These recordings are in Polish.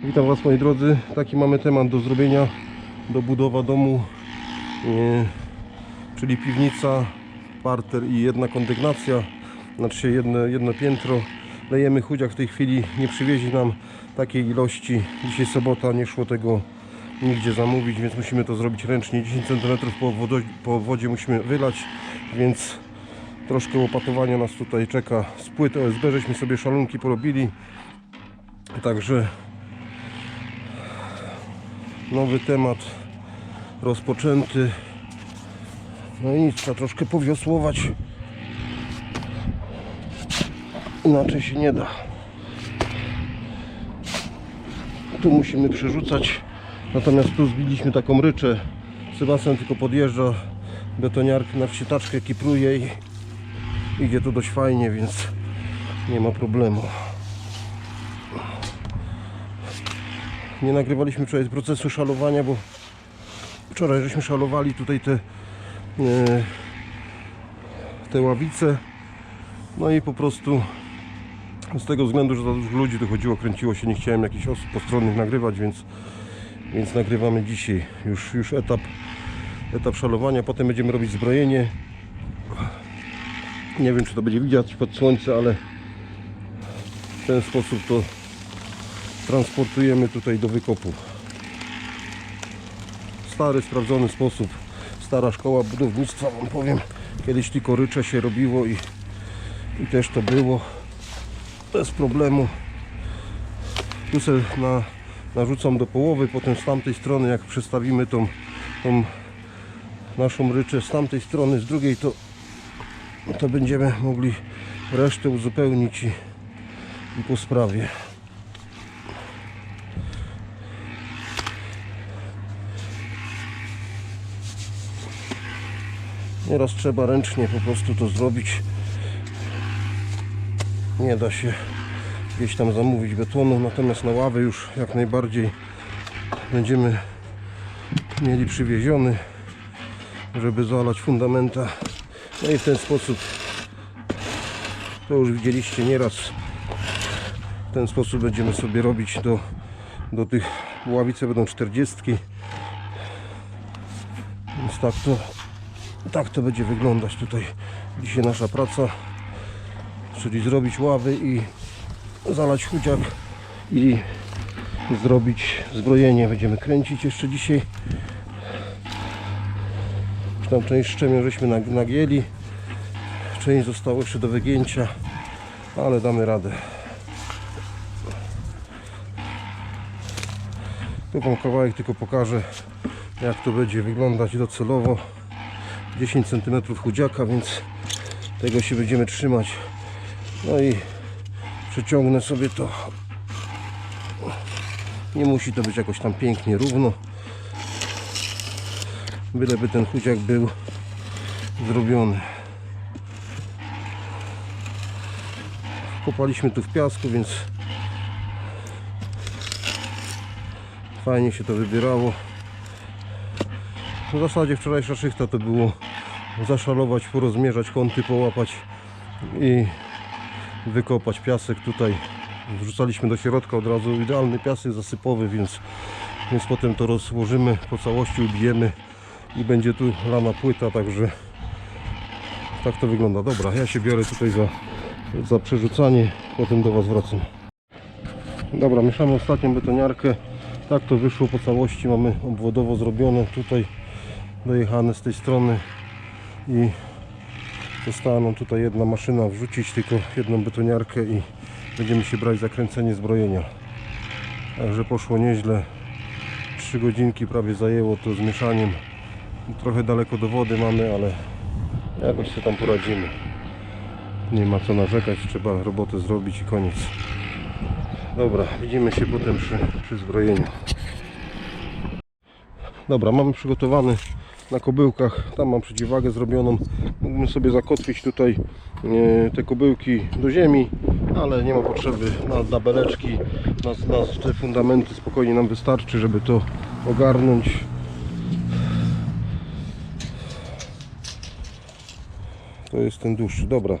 Witam Was moi drodzy. Taki mamy temat do zrobienia do budowa domu, e, czyli piwnica, parter i jedna kondygnacja, znaczy jedno, jedno piętro. Lejemy chudziak w tej chwili, nie przywieźli nam takiej ilości. Dzisiaj sobota, nie szło tego nigdzie zamówić, więc musimy to zrobić ręcznie. 10 cm po, wodo, po wodzie musimy wylać, więc troszkę łopatowania nas tutaj czeka. Z płyt OSB żeśmy sobie szalunki porobili, także nowy temat rozpoczęty. No i nic, trzeba troszkę powiosłować. Inaczej się nie da. Tu musimy przerzucać. Natomiast tu zbiliśmy taką ryczę. Sebastian tylko podjeżdża betoniarkę na wsietaczkę, kipruje i idzie to dość fajnie, więc nie ma problemu. Nie nagrywaliśmy wczoraj z procesu szalowania, bo wczoraj żeśmy szalowali tutaj te, e, te ławice. No i po prostu z tego względu, że za dużo ludzi dochodziło, kręciło się, nie chciałem jakichś osób postronnych nagrywać, więc, więc nagrywamy dzisiaj już, już etap, etap szalowania. Potem będziemy robić zbrojenie. Nie wiem, czy to będzie widać pod słońce, ale w ten sposób to transportujemy tutaj do wykopu. Stary, sprawdzony sposób. Stara szkoła budownictwa, wam powiem. Kiedyś tylko rycze się robiło i, i też to było bez problemu. Tu sobie na, narzucam do połowy, potem z tamtej strony jak przestawimy tą, tą naszą ryczę z tamtej strony, z drugiej to, to będziemy mogli resztę uzupełnić i, i po sprawie. Nieraz trzeba ręcznie po prostu to zrobić. Nie da się gdzieś tam zamówić betonu, natomiast na ławę już jak najbardziej będziemy mieli przywieziony, żeby zalać fundamenta. No i w ten sposób to już widzieliście nieraz. W ten sposób będziemy sobie robić do, do tych ławice będą 40. Więc tak to tak to będzie wyglądać tutaj. Dzisiaj nasza praca czyli zrobić ławy i zalać chudziak i zrobić zbrojenie. Będziemy kręcić jeszcze dzisiaj. Już tam część szczemion żeśmy nag- nagięli część zostało jeszcze do wygięcia ale damy radę. Tu wam kawałek tylko pokażę jak to będzie wyglądać docelowo 10 cm chudziaka, więc tego się będziemy trzymać. No i przeciągnę sobie to. Nie musi to być jakoś tam pięknie równo. Byleby ten chudziak był zrobiony. Kopaliśmy tu w piasku, więc fajnie się to wybierało. W zasadzie wczorajsza szychta to było zaszalować, porozmierzać kąty, połapać i wykopać piasek tutaj. Wrzucaliśmy do środka od razu idealny piasek zasypowy, więc, więc potem to rozłożymy po całości, ubijemy i będzie tu lana płyta, także tak to wygląda. Dobra, ja się biorę tutaj za, za przerzucanie, potem do Was wracam. Dobra, mieszamy ostatnią betoniarkę. Tak to wyszło po całości. Mamy obwodowo zrobione tutaj dojechane z tej strony i została nam tutaj jedna maszyna wrzucić tylko jedną betoniarkę i będziemy się brać za kręcenie zbrojenia. Także poszło nieźle. 3 godzinki prawie zajęło to z mieszaniem. Trochę daleko do wody mamy, ale jakoś się tam poradzimy. Nie ma co narzekać, trzeba robotę zrobić i koniec. Dobra, widzimy się potem przy, przy zbrojeniu. Dobra, mamy przygotowany na kobyłkach. Tam mam przeciwwagę zrobioną. Mógłbym sobie zakotwić tutaj e, te kobyłki do ziemi, ale nie ma potrzeby na, na beleczki, na, na te fundamenty spokojnie nam wystarczy, żeby to ogarnąć. To jest ten dłuższy. Dobra.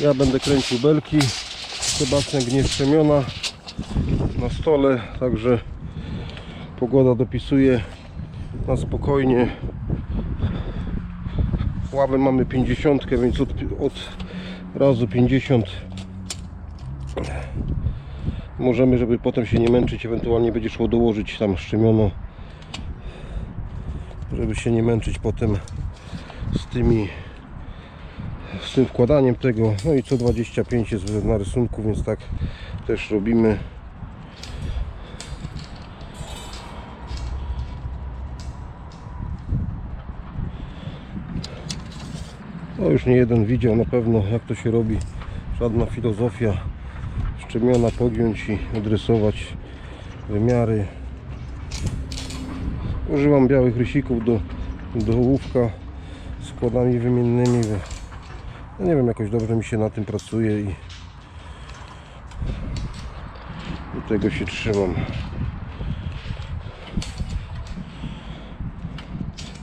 Ja będę kręcił belki. Sebastian gnie strzemiona. na stole, także pogoda dopisuje na spokojnie. Ławę mamy 50, więc od, od razu 50 możemy, żeby potem się nie męczyć, ewentualnie będzie szło dołożyć tam szczemiono, żeby się nie męczyć potem z tymi z tym wkładaniem tego, no i co 25 jest na rysunku, więc tak też robimy. No już nie jeden widział na pewno jak to się robi. Żadna filozofia szczemiona pogiąć i odrysować wymiary. Używam białych rysików do, do ołówka z kładami wymiennymi. No nie wiem, jakoś dobrze mi się na tym pracuje i do tego się trzymam.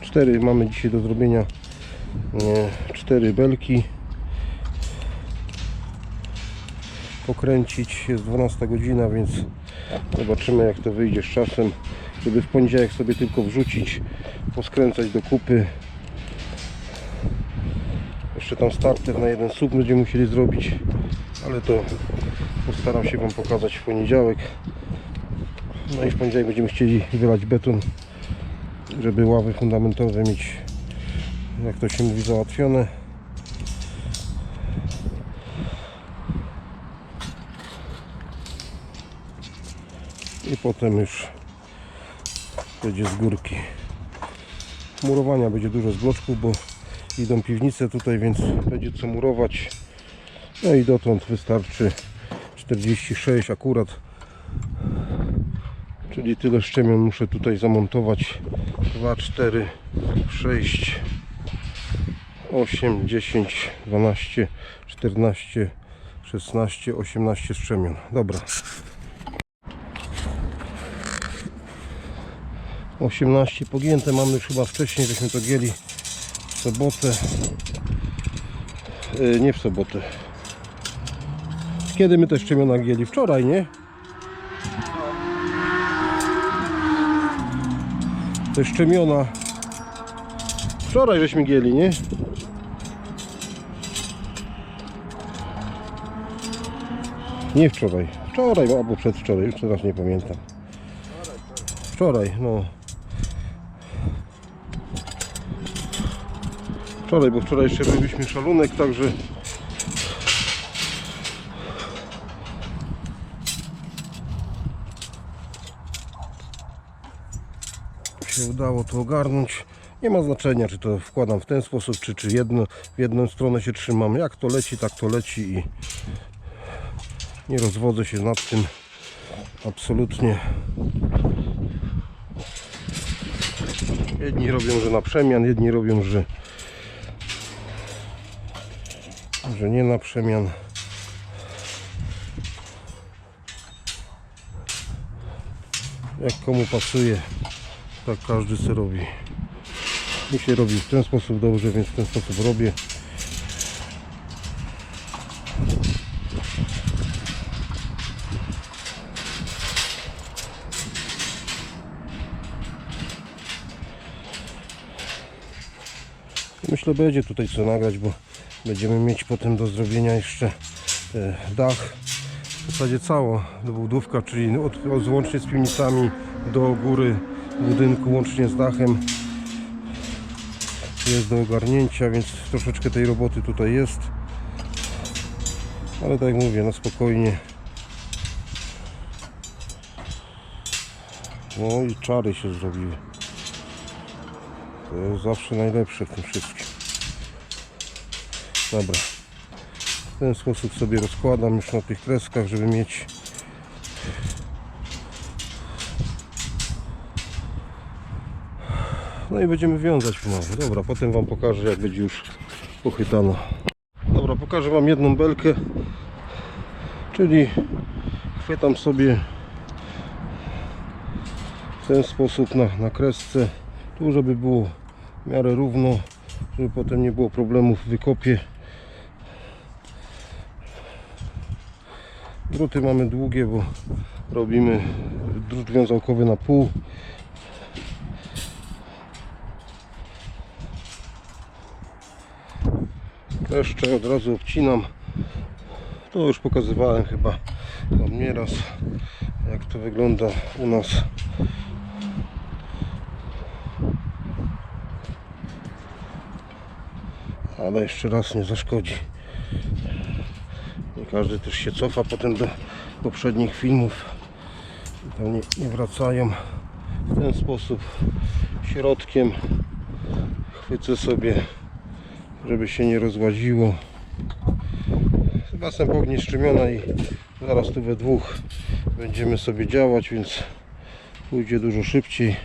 Cztery mamy dzisiaj do zrobienia cztery belki. Pokręcić jest 12 godzina więc zobaczymy jak to wyjdzie z czasem. Żeby w poniedziałek sobie tylko wrzucić poskręcać do kupy. Jeszcze tam starter na jeden słup będziemy musieli zrobić ale to postaram się Wam pokazać w poniedziałek. No i w poniedziałek będziemy chcieli wylać beton żeby ławy fundamentowe mieć jak to się mówi załatwione. I potem już będzie z górki. Murowania będzie dużo z bloczków bo idą piwnice tutaj więc będzie co murować. No i dotąd wystarczy 46 akurat. Czyli tyle szczemion muszę tutaj zamontować. 2, 4, 6 8, 10, 12, 14, 16, 18 strzemion. Dobra. 18 pogięte mamy już chyba wcześniej, żeśmy to gieli w sobotę. Yy, nie w sobotę. Kiedy my te szczemiona gieli? Wczoraj, nie? Te szczemiona Wczoraj żeśmy gieli, nie? Nie wczoraj. Wczoraj albo przedwczoraj, już teraz nie pamiętam. Wczoraj, no. Wczoraj, bo wczoraj jeszcze robiliśmy szalunek, także się udało to ogarnąć. Nie ma znaczenia, czy to wkładam w ten sposób, czy, czy jedno, w jedną stronę się trzymam. Jak to leci, tak to leci i nie rozwodzę się nad tym absolutnie. Jedni robią, że na przemian, jedni robią, że, że nie na przemian. Jak komu pasuje, tak każdy sobie robi. Mi się robi w ten sposób dobrze, więc w ten sposób robię. Myślę będzie tutaj co nagrać, bo będziemy mieć potem do zrobienia jeszcze e, dach. W zasadzie cała dobudówka, czyli od, od, łącznie z piwnicami do góry budynku, łącznie z dachem jest do ogarnięcia, więc troszeczkę tej roboty tutaj jest. Ale tak jak mówię, na spokojnie. No i czary się zrobiły. To jest zawsze najlepsze w tym wszystkim. Dobra. W ten sposób sobie rozkładam już na tych kreskach, żeby mieć No i będziemy wiązać pomału. Dobra, potem Wam pokażę jak będzie już pochytano. Dobra, pokażę Wam jedną belkę. Czyli chwytam sobie w ten sposób na, na kresce. Tu żeby było w miarę równo, żeby potem nie było problemów w wykopie. Druty mamy długie, bo robimy drut wiązałkowy na pół. Kleszcze od razu obcinam. To już pokazywałem chyba Wam nieraz jak to wygląda u nas. Ale jeszcze raz nie zaszkodzi każdy też się cofa potem do poprzednich filmów. Tam nie, nie wracają. W ten sposób środkiem chwycę sobie żeby się nie rozłaziło. Chyba sępownie szczemiona i zaraz tu we dwóch będziemy sobie działać więc pójdzie dużo szybciej.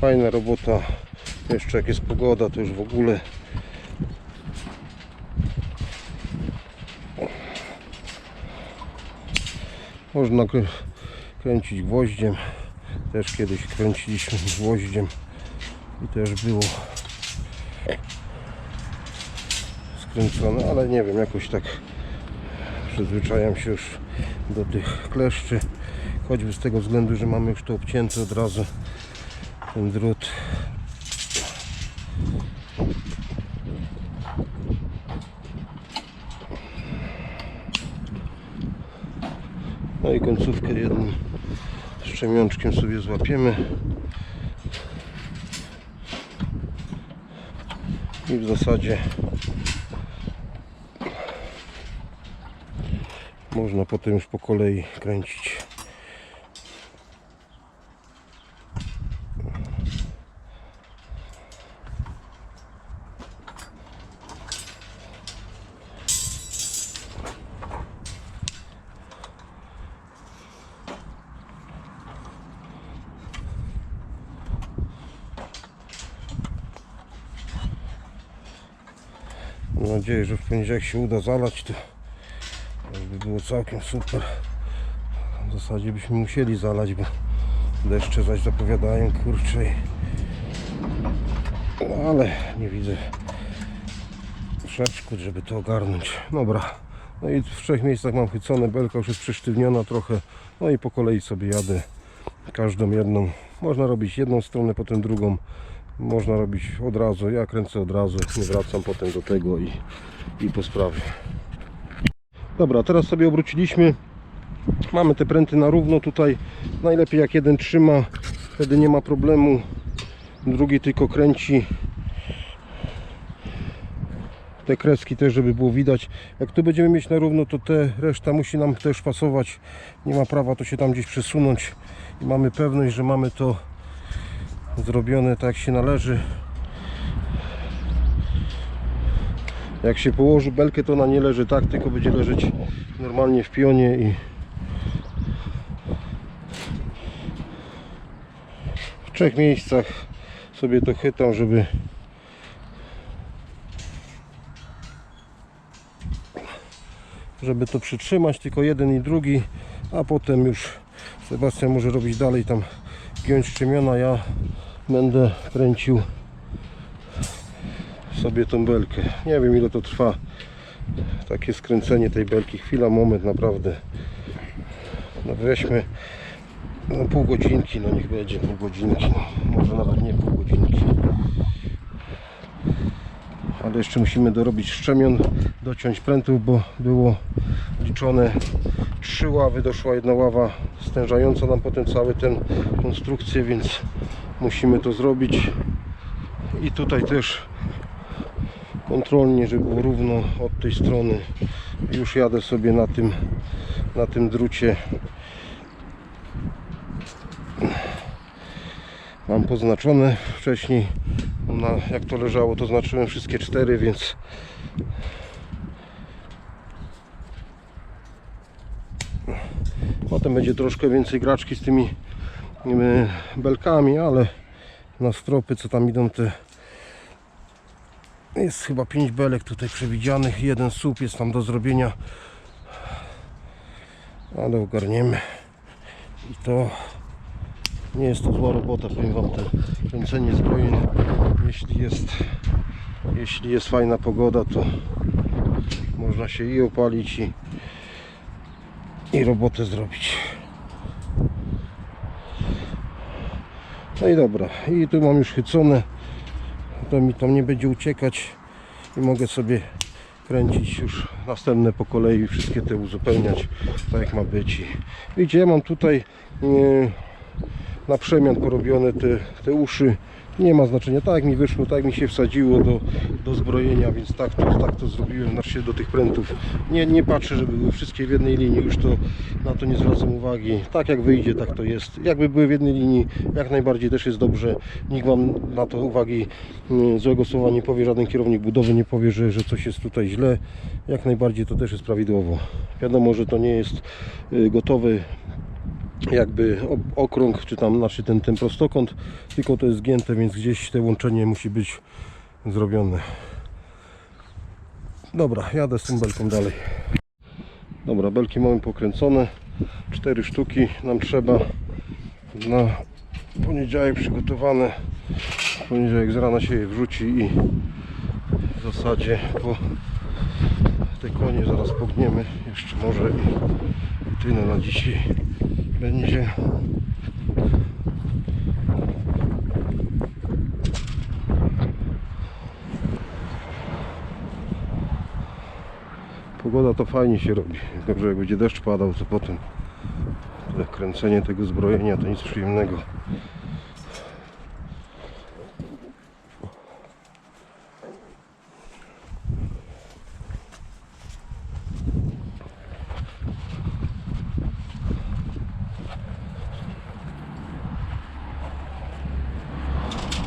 Fajna robota. Jeszcze jak jest pogoda to już w ogóle można krę- kręcić gwoździem. Też kiedyś kręciliśmy gwoździem i też było skręcone, ale nie wiem, jakoś tak przyzwyczajam się już do tych kleszczy. Choćby z tego względu, że mamy już to obcięte od razu ten drut no i końcówkę jednym szczemiączkiem sobie złapiemy. I w zasadzie można potem już po kolei kręcić Mam nadzieję, że w poniedziałek się uda zalać to by było całkiem super. W zasadzie byśmy musieli zalać, bo deszcze zaś zapowiadają kurczę. No, ale nie widzę przeszkód, żeby to ogarnąć. Dobra. No i w trzech miejscach mam chwycone belka już jest przysztywniona trochę. No i po kolei sobie jadę każdą jedną. Można robić jedną stronę, potem drugą można robić od razu, ja kręcę od razu nie wracam potem do tego i, i po sprawie Dobra, teraz sobie obróciliśmy. Mamy te pręty na równo tutaj. Najlepiej jak jeden trzyma, wtedy nie ma problemu. Drugi tylko kręci. Te kreski też, żeby było widać. Jak tu będziemy mieć na równo, to te reszta musi nam też pasować. Nie ma prawa to się tam gdzieś przesunąć. I mamy pewność, że mamy to zrobione tak się należy. Jak się położy belkę, to ona nie leży tak, tylko będzie leżeć normalnie w pionie i w trzech miejscach sobie to chytam, żeby żeby to przytrzymać, tylko jeden i drugi, a potem już Sebastian może robić dalej tam giąć szczemiona, ja będę kręcił sobie tą belkę. Nie wiem ile to trwa takie skręcenie tej belki. Chwila, moment naprawdę. No weźmy no pół godzinki, no niech będzie pół godzinki. No, może nawet nie pół godzinki. Ale jeszcze musimy dorobić szczemion, dociąć prętów, bo było liczone trzy ławy, doszła jedna ława stężająca nam potem cały ten konstrukcję, więc musimy to zrobić. I tutaj też kontrolnie, żeby było równo od tej strony. Już jadę sobie na tym, na tym drucie. Mam poznaczone wcześniej, na, jak to leżało, to znaczyłem wszystkie cztery, więc potem będzie troszkę więcej graczki z tymi belkami, ale na stropy, co tam idą te jest chyba 5 belek tutaj przewidzianych. Jeden słup jest tam do zrobienia. Ale ogarniemy. I to nie jest to zła robota, powiem Wam, te kręcenie zbrojeń. Jeśli jest, jeśli jest fajna pogoda, to można się i opalić i, i robotę zrobić. No i dobra, i tu mam już chycone, to mi tam nie będzie uciekać i mogę sobie kręcić już następne po kolei, wszystkie te uzupełniać tak jak ma być. I widzicie, ja mam tutaj e, na przemian porobione te, te uszy. Nie ma znaczenia, tak mi wyszło, tak mi się wsadziło do, do zbrojenia, więc tak to, tak to zrobiłem, znaczy do tych prętów. Nie, nie patrzę, żeby były wszystkie w jednej linii, już to na to nie zwracam uwagi. Tak jak wyjdzie, tak to jest. Jakby były w jednej linii, jak najbardziej też jest dobrze. Nikt Wam na to uwagi mm, złego słowa nie powie, żaden kierownik budowy nie powie, że, że coś jest tutaj źle. Jak najbardziej to też jest prawidłowo. Wiadomo, że to nie jest y, gotowy jakby okrąg, czy tam znaczy ten, ten prostokąt, tylko to jest zgięte, więc gdzieś to łączenie musi być zrobione. Dobra, jadę z tą belką dalej. Dobra, belki mamy pokręcone. Cztery sztuki nam trzeba na poniedziałek przygotowane. Poniedziałek z rana się je wrzuci i w zasadzie po te konie zaraz pogniemy jeszcze może i tyle na dzisiaj będzie. Pogoda to fajnie się robi. Dobrze jak będzie deszcz padał, to potem kręcenie tego zbrojenia to nic przyjemnego.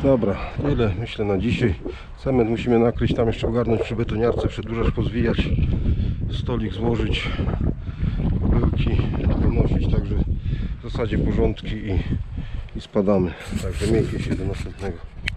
Dobra, tyle myślę na dzisiaj. Cement musimy nakryć, tam jeszcze ogarnąć przy betoniarce, przedłużać, pozwijać, stolik złożyć, kubełki wynosić, także w zasadzie porządki i, i spadamy. Także miejcie się do następnego.